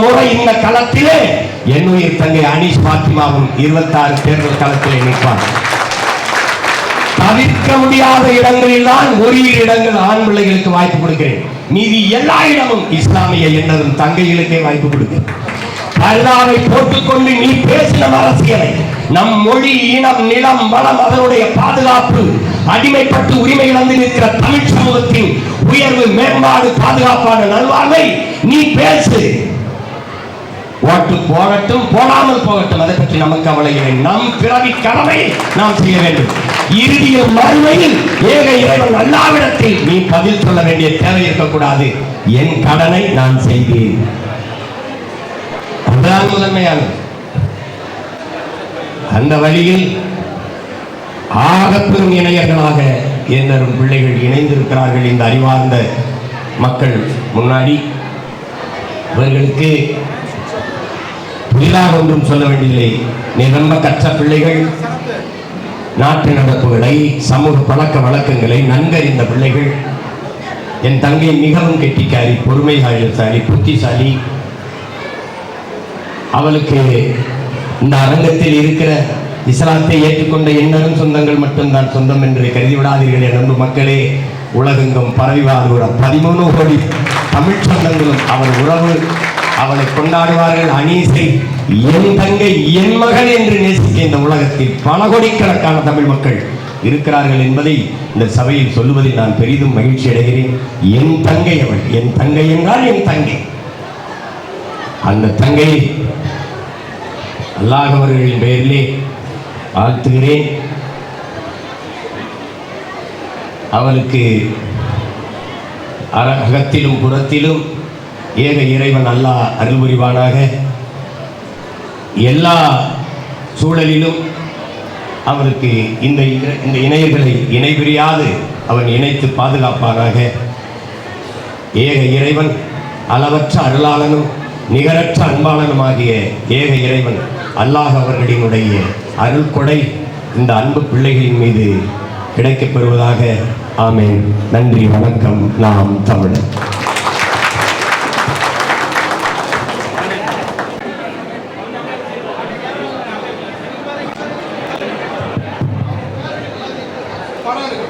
முறை இந்த களத்திலே என்னுயிர் தங்கை அனீஷ் பாத்திமாவும் இருபத்தி ஆறு தேர்தல் களத்திலே நிற்பார். தவிர்க்க முடியாத இடங்களில் தான் ஒரு இடங்கள் ஆண் பிள்ளைகளுக்கு வாய்ப்பு கொடுக்கிறேன். மீதி எல்லா இடமும் இஸ்லாமிய எண்ணதும் தங்கைகளுக்கே வாய்ப்பு கொடுக்கிறேன். பர்தாவை போட்டுக்கொண்டு நீ பேசின அரசியலை நம் மொழி இனம் நிலம் வளம் அதனுடைய பாதுகாப்பு அடிமைப்பட்டு உரிமை இழந்து நிற்கிற தமிழ் சமூகத்தின் உயர்வு மேம்பாடு பாதுகாப்பான நல்வாழ்வை நீ பேசு. ஓட்டு போகட்டும் போடாமல் போகட்டும். அதை பற்றி நமக்கு கவலை இல்லை. நம் பிறவி கடமை நாம் செய்ய வேண்டும். இறுதிய மறுமையில் ஏக இறைவன் அல்லாவிடத்தில் நீ பதில் சொல்ல வேண்டிய தேவை இருக்கக்கூடாது. என் கடனை நான் செய்தேன் அதுதான் முதன்மையானது. அந்த வழியில் ஆகப்பெரும் இணையர்களாக என்னரும் பிள்ளைகள் இணைந்திருக்கிறார்கள். இந்த அறிவார்ந்த மக்கள் முன்னாடி இவர்களுக்கு புதிதாக ஒன்றும் சொல்ல வேண்டியதில்லை. நிரம்ப கற்ற பிள்ளைகள். நாட்டு நடப்புகளை சமூக பழக்க வழக்கங்களை நன்கறிந்த பிள்ளைகள். என் தங்கை மிகவும் கெட்டிக்காரி பொறுமைசாலிசாலி புத்திசாலி. அவளுக்கு இந்த அரங்கத்தில் இருக்கிற இஸ்லாத்தை ஏற்றுக்கொண்ட எண்ணரும் சொந்தங்கள் மட்டும்தான் சொந்தம் என்று கருதி விடாதீர்கள் என் அன்பு மக்களே. உலகெங்கும் பரவி வாழ்கிற பதிமூணு கோடி தமிழ் சொந்தங்களும் அவர் உறவு அவளை கொண்டாடுவார்கள் அனீசை என் தங்கை என் மகள் என்று நேசிக்க இந்த உலகத்தில் பல கோடிக்கணக்கான தமிழ் மக்கள் இருக்கிறார்கள் என்பதை இந்த சபையில் சொல்லுவதில் நான் பெரிதும் மகிழ்ச்சி அடைகிறேன். என் தங்கை அவள் என் தங்கை என்றால் என் தங்கை. அந்த தங்கை அல்லாஹ் அவர்களின் பெயரிலே வாழ்த்துகிறேன் அவளுக்கு அகத்திலும் புறத்திலும் ஏக இறைவன் அல்லாஹ் அருள் புரிவானாக எல்லா சூழலிலும் அவருக்கு இந்த இந்த இணையர்களை இணைபிரியாது அவன் இணைத்து பாதுகாப்பானாக. ஏக இறைவன் அளவற்ற அருளாளனும் நிகரற்ற அன்பாளனுமாகிய ஏக இறைவன் அல்லாஹ் அவர்களினுடைய அருள் கொடை இந்த அன்பு பிள்ளைகளின் மீது கிடைக்கப்பெறுவதாக ஆமேன். நன்றி வணக்கம். நாம் தமிழர். 빨아야 돼.